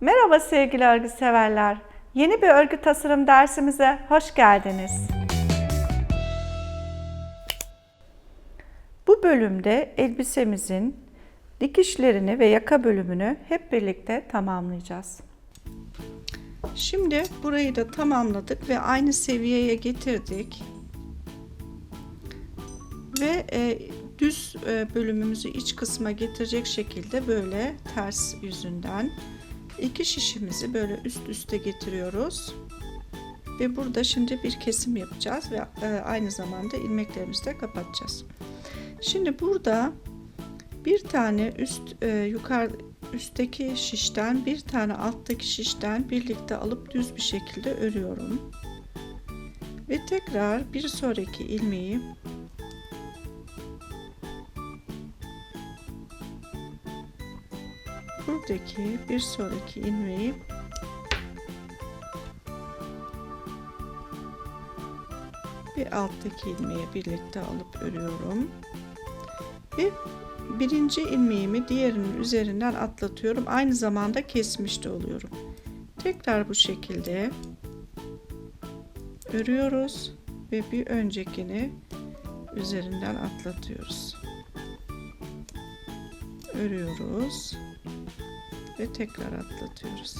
Merhaba sevgili örgü severler. Yeni bir örgü tasarım dersimize hoş geldiniz. Bu bölümde elbisemizin dikişlerini ve yaka bölümünü hep birlikte tamamlayacağız. Şimdi burayı da tamamladık ve aynı seviyeye getirdik. Ve e, düz e, bölümümüzü iç kısma getirecek şekilde böyle ters yüzünden iki şişimizi böyle üst üste getiriyoruz. Ve burada şimdi bir kesim yapacağız ve e, aynı zamanda ilmeklerimizi de kapatacağız. Şimdi burada bir tane üst e, yukarı üstteki şişten bir tane alttaki şişten birlikte alıp düz bir şekilde örüyorum. Ve tekrar bir sonraki ilmeği buradaki bir sonraki ilmeği bir alttaki ilmeği birlikte alıp örüyorum. Ve birinci ilmeğimi diğerinin üzerinden atlatıyorum. Aynı zamanda kesmiş de oluyorum. Tekrar bu şekilde örüyoruz ve bir öncekini üzerinden atlatıyoruz. Örüyoruz ve tekrar atlatıyoruz.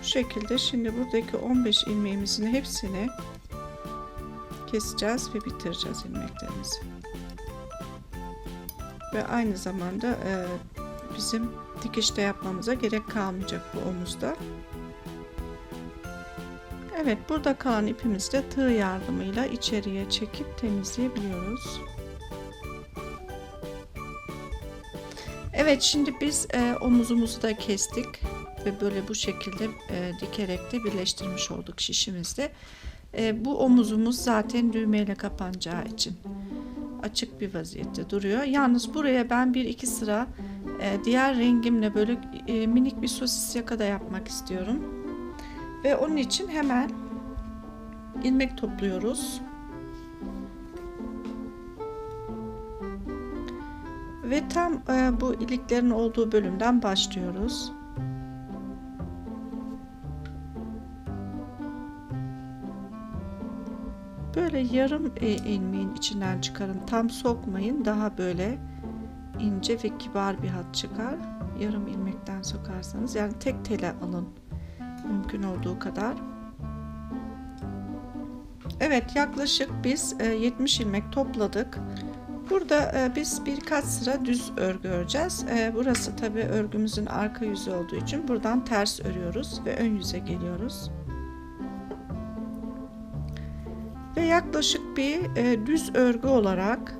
Bu şekilde şimdi buradaki 15 ilmeğimizin hepsini keseceğiz ve bitireceğiz ilmeklerimizi. Ve aynı zamanda e, bizim dikişte yapmamıza gerek kalmayacak bu omuzda. Evet burada kalan ipimizi de tığ yardımıyla içeriye çekip temizleyebiliyoruz. Evet şimdi biz e, omuzumuzu da kestik ve böyle bu şekilde e, dikerek de birleştirmiş olduk şişimizde. E, bu omuzumuz zaten düğmeyle kapanacağı için açık bir vaziyette duruyor. Yalnız buraya ben bir iki sıra e, diğer rengimle böyle e, minik bir sosis yaka da yapmak istiyorum. Ve onun için hemen ilmek topluyoruz. Ve tam e, bu iliklerin olduğu bölümden başlıyoruz. Böyle yarım e, ilmeğin içinden çıkarın. Tam sokmayın. Daha böyle ince ve kibar bir hat çıkar. Yarım ilmekten sokarsanız yani tek tele alın. Mümkün olduğu kadar. Evet yaklaşık biz e, 70 ilmek topladık. Burada e, biz birkaç sıra düz örgü öreceğiz. E, burası tabi örgümüzün arka yüzü olduğu için buradan ters örüyoruz ve ön yüze geliyoruz. Ve yaklaşık bir e, düz örgü olarak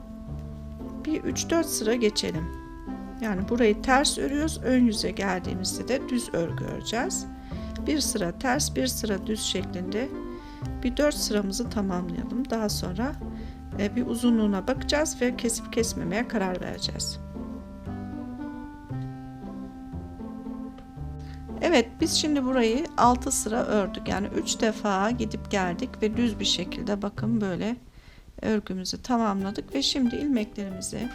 bir 3-4 sıra geçelim. Yani burayı ters örüyoruz. Ön yüze geldiğimizde de düz örgü öreceğiz. Bir sıra ters, bir sıra düz şeklinde bir 4 sıramızı tamamlayalım. Daha sonra bir uzunluğuna bakacağız ve kesip kesmemeye karar vereceğiz. Evet biz şimdi burayı 6 sıra ördük. Yani 3 defa gidip geldik ve düz bir şekilde bakın böyle örgümüzü tamamladık ve şimdi ilmeklerimizi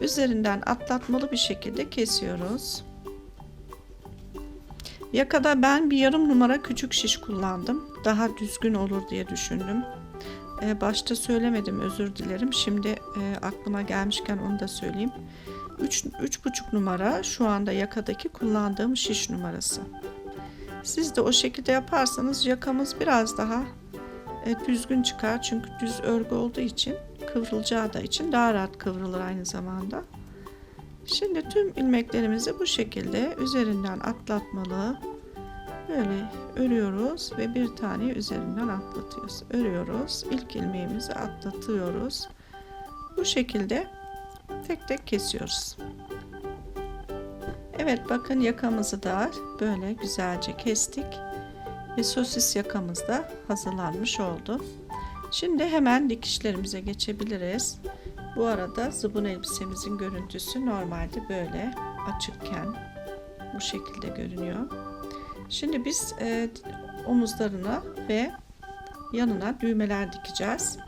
üzerinden atlatmalı bir şekilde kesiyoruz. Yakada ben bir yarım numara küçük şiş kullandım. Daha düzgün olur diye düşündüm. Ee, başta söylemedim özür dilerim. Şimdi e, aklıma gelmişken onu da söyleyeyim. 3 3,5 numara şu anda yakadaki kullandığım şiş numarası. Siz de o şekilde yaparsanız yakamız biraz daha e, düzgün çıkar. Çünkü düz örgü olduğu için kıvrılacağı da için daha rahat kıvrılır aynı zamanda. Şimdi tüm ilmeklerimizi bu şekilde üzerinden atlatmalı böyle örüyoruz ve bir tane üzerinden atlatıyoruz. Örüyoruz. İlk ilmeğimizi atlatıyoruz. Bu şekilde tek tek kesiyoruz. Evet bakın yakamızı da böyle güzelce kestik. Ve sosis yakamız da hazırlanmış oldu. Şimdi hemen dikişlerimize geçebiliriz. Bu arada zıbın elbisemizin görüntüsü normalde böyle açıkken bu şekilde görünüyor. Şimdi biz e, omuzlarına ve yanına düğmeler dikeceğiz.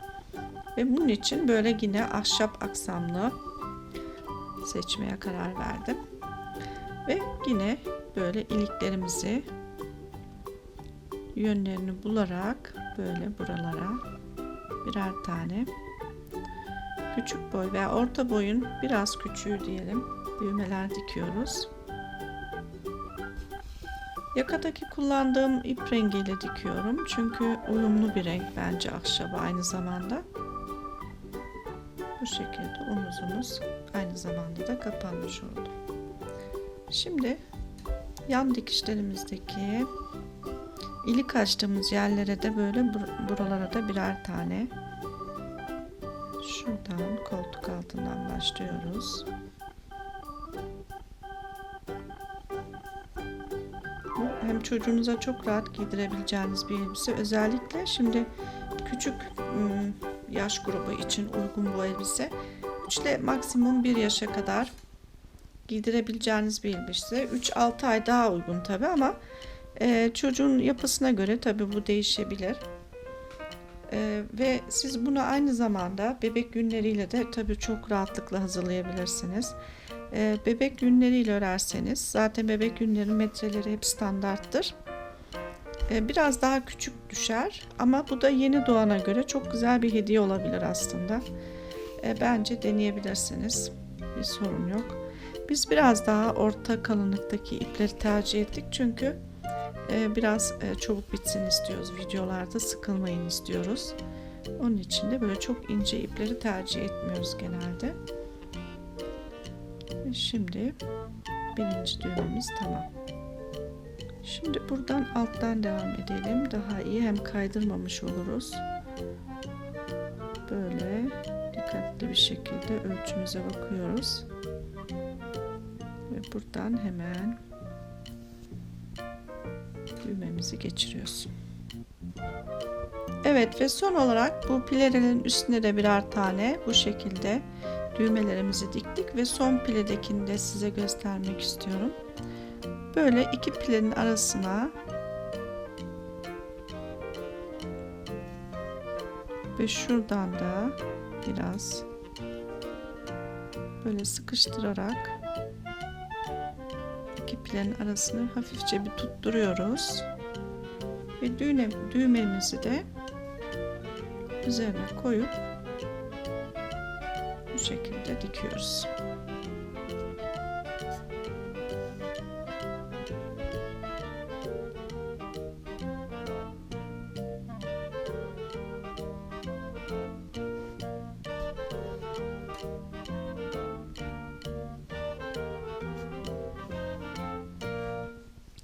Ve bunun için böyle yine ahşap aksamlı seçmeye karar verdim. Ve yine böyle iliklerimizi yönlerini bularak böyle buralara birer tane küçük boy veya orta boyun biraz küçüğü diyelim düğmeler dikiyoruz. Yakadaki kullandığım ip rengiyle dikiyorum. Çünkü uyumlu bir renk bence ahşaba aynı zamanda. Bu şekilde omuzumuz aynı zamanda da kapanmış oldu. Şimdi yan dikişlerimizdeki ilik açtığımız yerlere de böyle bur- buralara da birer tane şuradan koltuk altından başlıyoruz. Hem çocuğunuza çok rahat giydirebileceğiniz bir elbise. Özellikle şimdi küçük ım, yaş grubu için uygun bu elbise. 3 ile maksimum 1 yaşa kadar giydirebileceğiniz bir elbise. 3-6 ay daha uygun tabi ama çocuğun yapısına göre tabi bu değişebilir. E, ve siz bunu aynı zamanda bebek günleriyle de tabi çok rahatlıkla hazırlayabilirsiniz. E, bebek günleriyle örerseniz zaten bebek günlerin metreleri hep standarttır. E, biraz daha küçük düşer ama bu da yeni doğana göre çok güzel bir hediye olabilir aslında. E, bence deneyebilirsiniz. Bir sorun yok. Biz biraz daha orta kalınlıktaki ipleri tercih ettik çünkü e, biraz e, çabuk bitsin istiyoruz. Videolarda sıkılmayın istiyoruz. Onun için de böyle çok ince ipleri tercih etmiyoruz genelde. Şimdi birinci düğmemiz tamam. Şimdi buradan alttan devam edelim. Daha iyi hem kaydırmamış oluruz. Böyle dikkatli bir şekilde ölçümüze bakıyoruz. Ve buradan hemen düğmemizi geçiriyoruz. Evet ve son olarak bu pilelerin üstüne de birer tane bu şekilde düğmelerimizi diktik ve son piledekini de size göstermek istiyorum. Böyle iki pilenin arasına ve şuradan da biraz böyle sıkıştırarak iki pilenin arasını hafifçe bir tutturuyoruz. Ve düğme, düğmemizi de üzerine koyup bu şekilde dikiyoruz.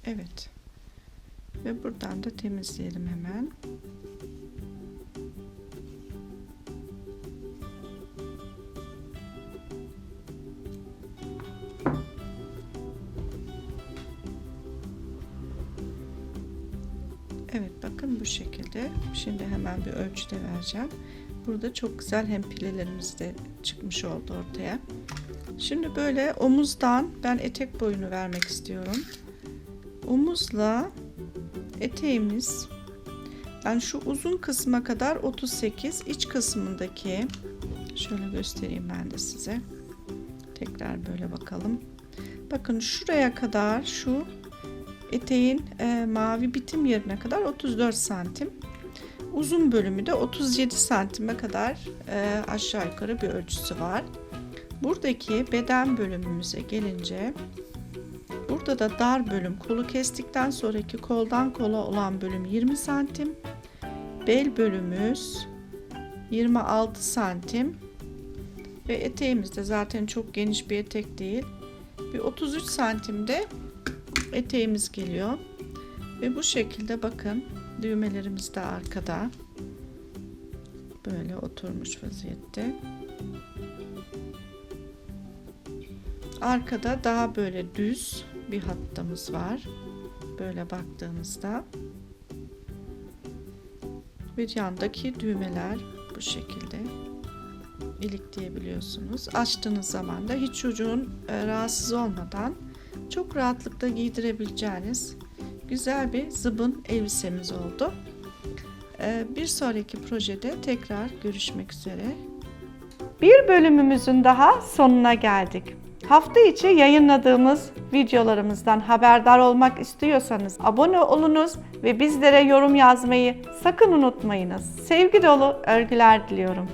Evet. Ve buradan da temizleyelim hemen. Evet bakın bu şekilde. Şimdi hemen bir ölçüde vereceğim. Burada çok güzel hem pilelerimiz de çıkmış oldu ortaya. Şimdi böyle omuzdan ben etek boyunu vermek istiyorum. Omuzla eteğimiz yani şu uzun kısma kadar 38 iç kısmındaki şöyle göstereyim ben de size. Tekrar böyle bakalım. Bakın şuraya kadar şu eteğin e, mavi bitim yerine kadar 34 santim. Uzun bölümü de 37 santime kadar e, aşağı yukarı bir ölçüsü var. Buradaki beden bölümümüze gelince burada da dar bölüm kolu kestikten sonraki koldan kola olan bölüm 20 santim. Bel bölümümüz 26 santim. Ve eteğimiz de zaten çok geniş bir etek değil. Bir 33 santimde eteğimiz geliyor. Ve bu şekilde bakın düğmelerimiz de arkada. Böyle oturmuş vaziyette. Arkada daha böyle düz bir hattımız var. Böyle baktığınızda. Ve yandaki düğmeler bu şekilde ilikleyebiliyorsunuz. Açtığınız zaman da hiç çocuğun e, rahatsız olmadan çok rahatlıkla giydirebileceğiniz güzel bir zıbın elbisemiz oldu. E, bir sonraki projede tekrar görüşmek üzere. Bir bölümümüzün daha sonuna geldik. Hafta içi yayınladığımız videolarımızdan haberdar olmak istiyorsanız abone olunuz ve bizlere yorum yazmayı sakın unutmayınız. Sevgi dolu örgüler diliyorum.